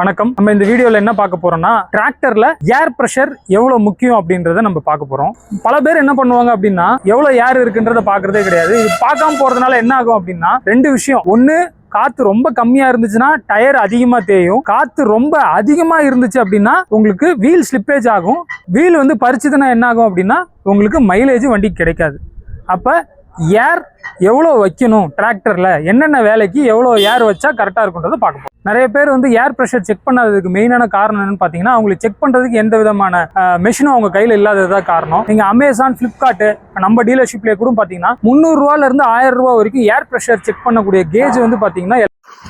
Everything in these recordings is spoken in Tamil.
வணக்கம். நம்ம இந்த வீடியோவில் என்ன பார்க்க போறோம்னா டிராக்டர்ல ஏர் ப்ரெஷர் எவ்வளோ முக்கியம் அப்படின்றத நம்ம பார்க்க போறோம். பல பேர் என்ன பண்ணுவாங்க அப்படின்னா எவ்வளோ ஏர் இருக்குன்றத பார்க்குறதே கிடையாது. இது பார்க்காம போறதுனால என்ன ஆகும் அப்படின்னா ரெண்டு விஷயம். ஒன்று காத்து ரொம்ப கம்மியா இருந்துச்சுன்னா டயர் அதிகமா தேயும். காத்து ரொம்ப அதிகமா இருந்துச்சு அப்படின்னா உங்களுக்கு வீல் ஸ்லிப்பேஜ் ஆகும். வீல் வந்து பறிச்சதுன்னா என்ன ஆகும் அப்படின்னா உங்களுக்கு மைலேஜ் வண்டிக்கு கிடைக்காது. அப்போ ஏர் எவ்வளோ வைக்கணும் டிராக்டரில்? என்னென்ன வேலைக்கு எவ்வளோ ஏர் வச்சா கரெக்டாக இருக்குன்றதை பார்க்க நிறைய பேர் வந்து ஏர் ப்ரெஷர் செக் பண்ணாததுக்கு மெயினான காரணம் என்னன்னு பார்த்தீங்கன்னா அவங்களுக்கு செக் பண்ணுறதுக்கு எந்த விதமான மிஷினும் அவங்க கையில் இல்லாததான் காரணம். நீங்கள் அமேசான் ஃப்ளிப்கார்ட்டு நம்ம டீலர்ஷிப்லேயே கூட பார்த்தீங்கன்னா முந்நூறுரூவாலேருந்து ஆயிரம் ரூபா வரைக்கும் ஏர் ப்ரெஷர் செக் பண்ணக்கூடிய கேஜ் வந்து பார்த்தீங்கன்னா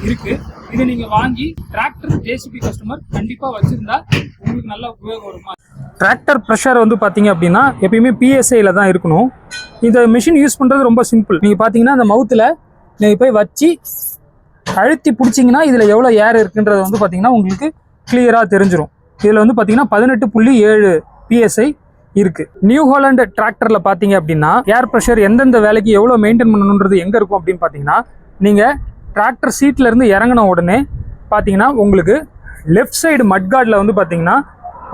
இருக்கு. இது நீங்க வாங்கி டிராக்டர் ஜேசிபி கஸ்டமர் கண்டிப்பா வச்சிருந்தா உங்களுக்கு நல்ல உபயோகம் வருமா? டிராக்டர் ப்ரெஷர் வந்து பார்த்தீங்க அப்படின்னா எப்பயுமே பிஎஸ்ஐயில் தான் இருக்கணும். இந்த மிஷின் யூஸ் பண்ணுறது ரொம்ப சிம்பிள் நீங்கள் பார்த்தீங்கன்னா அந்த மவுத்தில் நீங்கள் போய் வச்சு அழுத்தி பிடிச்சிங்கன்னா இதில் எவ்வளோ ஏர் இருக்குன்றது வந்து பார்த்திங்கன்னா உங்களுக்கு கிளியராக தெரிஞ்சிடும் இதில் வந்து பார்த்திங்கன்னா பதினெட்டு புள்ளி ஏழு பிஎஸ்ஐ இருக்கு. நியூ ஹாலண்ட் டிராக்டரில் பார்த்தீங்க அப்படின்னா ஏர் ப்ரெஷர் எந்தெந்த வேலைக்கு எவ்வளோ மெயின்டைன் பண்ணணுன்றது எங்கே இருக்கும் அப்படின்னு பார்த்தீங்கன்னா நீங்கள் டிராக்டர் சீட்லேருந்து இறங்கின உடனே பார்த்தீங்கன்னா உங்களுக்கு லெஃப்ட் சைடு மட்கார்டில் வந்து பார்த்தீங்கன்னா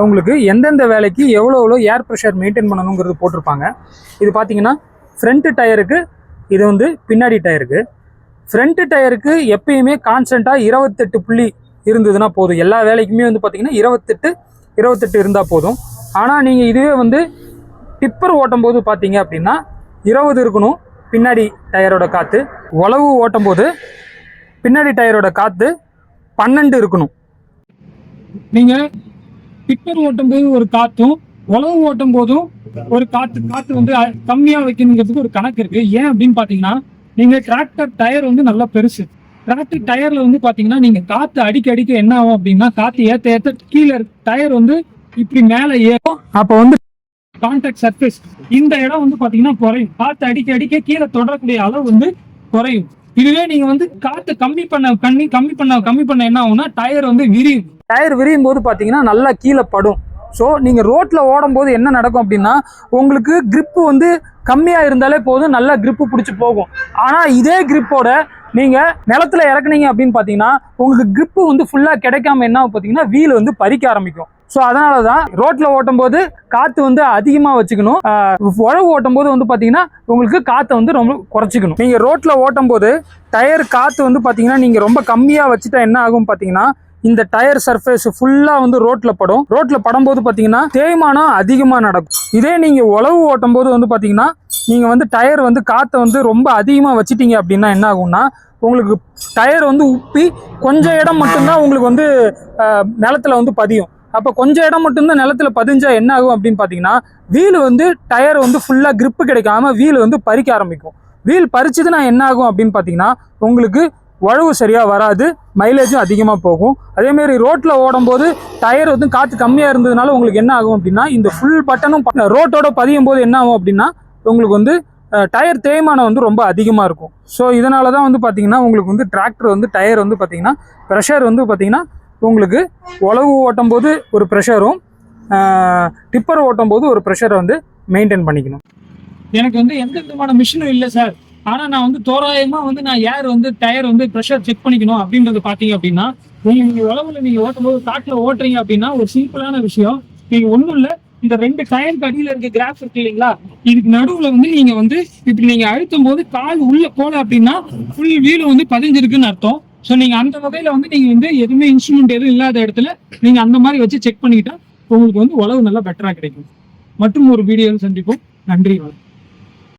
உங்களுக்கு எந்தெந்த வேலைக்கு எவ்வளோ எவ்வளோ ஏர் ப்ரெஷர் மெயின்டைன் பண்ணணுங்கிறது போட்டிருப்பாங்க. இது பார்த்தீங்கன்னா ஃப்ரண்ட்டு டயருக்கு இது வந்து பின்னாடி டயருக்கு ஃப்ரண்ட் டயருக்கு எப்பயுமே கான்ஸ்டண்ட்டாக இருபத்தெட்டு புள்ளி இருந்ததுன்னா போதும். எல்லா வேலைக்குமே வந்து பார்த்திங்கன்னா இருபத்தெட்டு இருபத்தெட்டு இருந்தால் போதும். ஆனால் நீங்கள் இதுவே வந்து டிப்பர் ஓட்டும் போது பார்த்தீங்க அப்படின்னா இருபது இருக்கணும் பின்னாடி டயரோட காற்று உழவு ஓட்டும் போது பின்னாடி டயரோட காற்று பன்னெண்டு இருக்கணும். நீங்கள் டிப்பர் ஓட்டும் போது ஒரு காற்றும் உழவு ஓட்டும் போதும் ஒரு காற்று காற்று வந்து கம்மியாக வைக்கணுங்கிறதுக்கு ஒரு கணக்கு இருக்குது ஏன் அப்படின்னு பார்த்தீங்கன்னா நீங்கள் டிராக்டர் டயர் வந்து நல்லா பெருசு. டிராக்டர் டயரில் வந்து பார்த்தீங்கன்னா நீங்கள் காற்று அடிக்க அடிக்க என்ன ஆகும் அப்படின்னா காற்று ஏற்ற ஏற்ற கீழே டயர் வந்து இப்படி மேலே ஏறும். அப்போ வந்து கான்டாக்ட் சர்ஃபேஸ் இந்த இடம் வந்து பார்த்தீங்கன்னா குறையும். காற்று அடிக்க அடிக்க கீழே தொடரக்கூடிய அளவு வந்து குறையும். இதுவே நீங்க வந்து காத்து கம்மி பண்ண கம்மி கம்மி பண்ண கம்மி பண்ண என்ன ஆகும்னா டயர் வந்து விரியும். டயர் விரியும் போது பாத்தீங்கன்னா நல்லா கீழே படும். ஸோ நீங்கள் ரோட்டில் ஓடும்போது என்ன நடக்கும் அப்படின்னா உங்களுக்கு கிரிப்பு வந்து கம்மியாக இருந்தாலே போதும் நல்லா கிரிப்பு பிடிச்சி போகும். ஆனால் இதே கிரிப்போட நீங்கள் நிலத்துல இறக்குனீங்க அப்படின்னு பார்த்தீங்கன்னா உங்களுக்கு கிரிப்பு வந்து ஃபுல்லாக கிடைக்காம என்ன ஆகும் பார்த்தீங்கன்னா வீல் வந்து பறிக்க ஆரம்பிக்கும். ஸோ அதனால தான் ரோட்டில் ஓட்டும் போது காற்று வந்து அதிகமாக வச்சுக்கணும். உழவு ஓட்டும் போது வந்து பார்த்தீங்கன்னா உங்களுக்கு காற்றை வந்து ரொம்ப குறைச்சிக்கணும். நீங்கள் ரோட்டில் ஓட்டும் போது டயர் காற்று வந்து பார்த்தீங்கன்னா நீங்கள் ரொம்ப கம்மியாக வச்சுட்டா என்ன ஆகும் பார்த்தீங்கன்னா இந்த டயர் சர்ஃபேஸ் ஃபுல்லாக வந்து ரோட்டில் படும். ரோட்டில் படும்போது பார்த்தீங்கன்னா தேய்மானம் அதிகமாக நடக்கும். இதே நீங்கள் உழவு ஓட்டும் போது வந்து பார்த்தீங்கன்னா நீங்கள் வந்து டயர் வந்து காற்றை வந்து ரொம்ப அதிகமாக வச்சிட்டீங்க அப்படின்னா என்ன ஆகும்னா உங்களுக்கு டயர் வந்து உப்பி கொஞ்சம் இடம் மட்டும்தான் உங்களுக்கு வந்து நிலத்தில் நிலத்துல வந்து பதியும். அப்போ கொஞ்சம் இடம் மட்டும்தான் நிலத்துல பதிஞ்சா என்ன ஆகும் அப்படின்னு பார்த்தீங்கன்னா வீல் வந்து டயர் வந்து ஃபுல்லாக கிரிப்பு கிடைக்காம வீல் வந்து பறிக்க ஆரம்பிக்கும். வீல் பறிச்சதுன்னா என்ன ஆகும் அப்படின்னு பார்த்தீங்கன்னா உங்களுக்கு உழவு சரியாக வராது மைலேஜும் அதிகமாக போகும். அதேமாரி ரோட்டில் ஓடும்போது டயர் வந்து காற்று கம்மியாக இருந்ததுனால உங்களுக்கு என்ன ஆகும் அப்படின்னா இந்த ஃபுல் பட்டனும் ரோட்டோட பதியும் போது என்ன ஆகும் அப்படின்னா உங்களுக்கு வந்து டயர் தேய்மானம் வந்து ரொம்ப அதிகமாக இருக்கும். ஸோ இதனால தான் வந்து பார்த்திங்கன்னா உங்களுக்கு வந்து டிராக்டர் வந்து டயர் வந்து பார்த்திங்கன்னா ப்ரெஷர் வந்து பார்த்திங்கன்னா உங்களுக்கு உழவு ஓட்டும் போது ஒரு ப்ரெஷரும் டிப்பர் ஓட்டும் போது ஒரு ப்ரெஷரை வந்து மெயின்டைன் பண்ணிக்கணும். எனக்கு வந்து எந்த விதமான மிஷினும் இல்லை சார் ஆனால் நான் வந்து தோராயமாக வந்து நான் ஏர் வந்து டயர் வந்து ப்ரெஷர் செக் பண்ணிக்கணும் அப்படின்றது பார்த்தீங்க அப்படின்னா நீங்கள் நீங்கள் உழவுல நீங்கள் ஓட்டும் போது ஓட்டுறீங்க அப்படின்னா ஒரு சிம்பிளான விஷயம். நீங்கள் ஒன்றும் இல்லை இந்த ரெண்டு டயருக்கு அடியில் இருக்க கிராஃப் இருக்கு இல்லைங்களா? இதுக்கு நடுவில் வந்து நீங்கள் வந்து இப்படி நீங்கள் அழுத்தும் போது கால் உள்ளே போல அப்படின்னா ஃபுல் வீலு வந்து பதிஞ்சிருக்குன்னு அர்த்தம். ஸோ நீங்கள் அந்த வகையில் வந்து நீங்கள் வந்து எதுவுமே இன்ஸ்ட்ருமெண்ட் எதுவும் இல்லாத இடத்துல நீங்கள் அந்த மாதிரி வச்சு செக் பண்ணிக்கிட்டா உங்களுக்கு வந்து உழவு நல்லா பெட்டரா கிடைக்கும். மற்றும் ஒரு வீடியோவில் சந்திப்போம். நன்றி வணக்கம்.